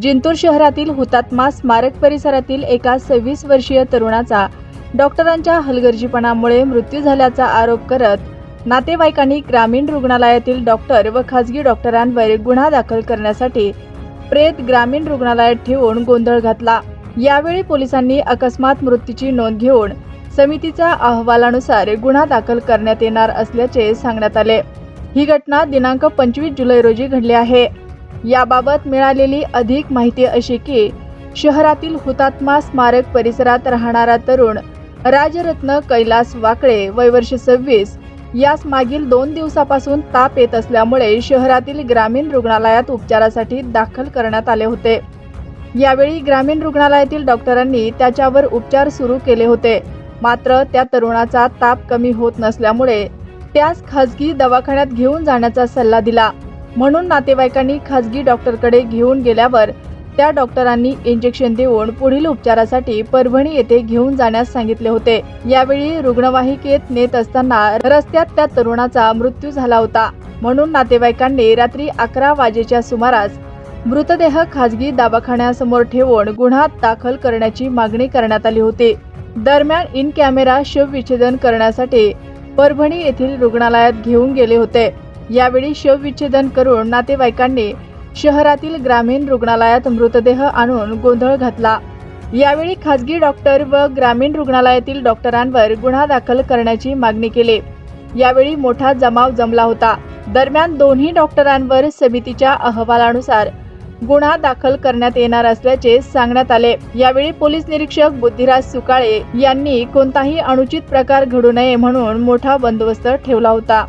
जिंतूर शहरातील हुतात्मा स्मारक परिसरातील एका सव्वीस वर्षीय तरुणाचा डॉक्टरांच्या हलगर्जीपणामुळे मृत्यू झाल्याचा आरोप करत नातेवाईकांनी ग्रामीण रुग्णालयातील डॉक्टर व खासगी डॉक्टरांवर गुन्हा दाखल करण्यासाठी प्रेत ग्रामीण रुग्णालयात ठेवून गोंधळ घातला. यावेळी पोलिसांनी अकस्मात मृत्यूची नोंद घेऊन समितीच्या अहवालानुसार गुन्हा दाखल करण्यात येणार असल्याचे सांगण्यात आले. ही घटना दिनांक पंचवीस जुलै रोजी घडली आहे. याबाबत मिळालेली अधिक माहिती अशी की शहरातील हुतात्मा स्मारक परिसरात राहणारा तरुण राजरत्न कैलास वाकळे वय वर्ष सव्वीस यास मागील दोन दिवसापासून ताप येत असल्यामुळे शहरातील ग्रामीण रुग्णालयात उपचारासाठी दाखल करण्यात आले होते. यावेळी ग्रामीण रुग्णालयातील डॉक्टरांनी त्याच्यावर उपचार सुरू केले होते. मात्र त्या तरुणाचा ताप कमी होत नसल्यामुळे त्यास खासगी दवाखान्यात घेऊन जाण्याचा सल्ला दिला. म्हणून नातेवाईकांनी खासगी डॉक्टरकडे घेऊन गेल्यावर त्या डॉक्टरांनी इंजेक्शन देऊन पुढील उपचारासाठी परभणी येथे घेऊन जाण्यास सांगितले होते. यावेळी रुग्णवाहिकेत नेत असताना रस्त्यात त्या तरुणाचा मृत्यू झाला होता. म्हणून नातेवाईकांनी रात्री अकरा वाजेच्या सुमारास मृतदेह खासगी दवाखान्यासमोर ठेवून गुन्हा दाखल करण्याची मागणी करण्यात आली होती. दरम्यान इन कॅमेरा शवविच्छेदन करण्यासाठी परभणी येथील रुग्णालयात घेऊन गेले होते. यावेळी शवविच्छेदन करून नातेवाईकांनी शहरातील ग्रामीण रुग्णालयात मृतदेह आणून गोंधळ घातला. यावेळी खासगी डॉक्टर व ग्रामीण रुग्णालयातील डॉक्टरांवर गुन्हा दाखल करण्याची मागणी केली. यावेळी मोठा जमाव जमला होता. दरम्यान दोन्ही डॉक्टरांवर समितीच्या अहवालानुसार गुन्हा दाखल करण्यात येणार असल्याचे सांगण्यात आले. यावेळी पोलीस निरीक्षक बुद्धिराज सुकाळे यांनी कोणताही अनुचित प्रकार घडू नये म्हणून मोठा बंदोबस्त ठेवला होता.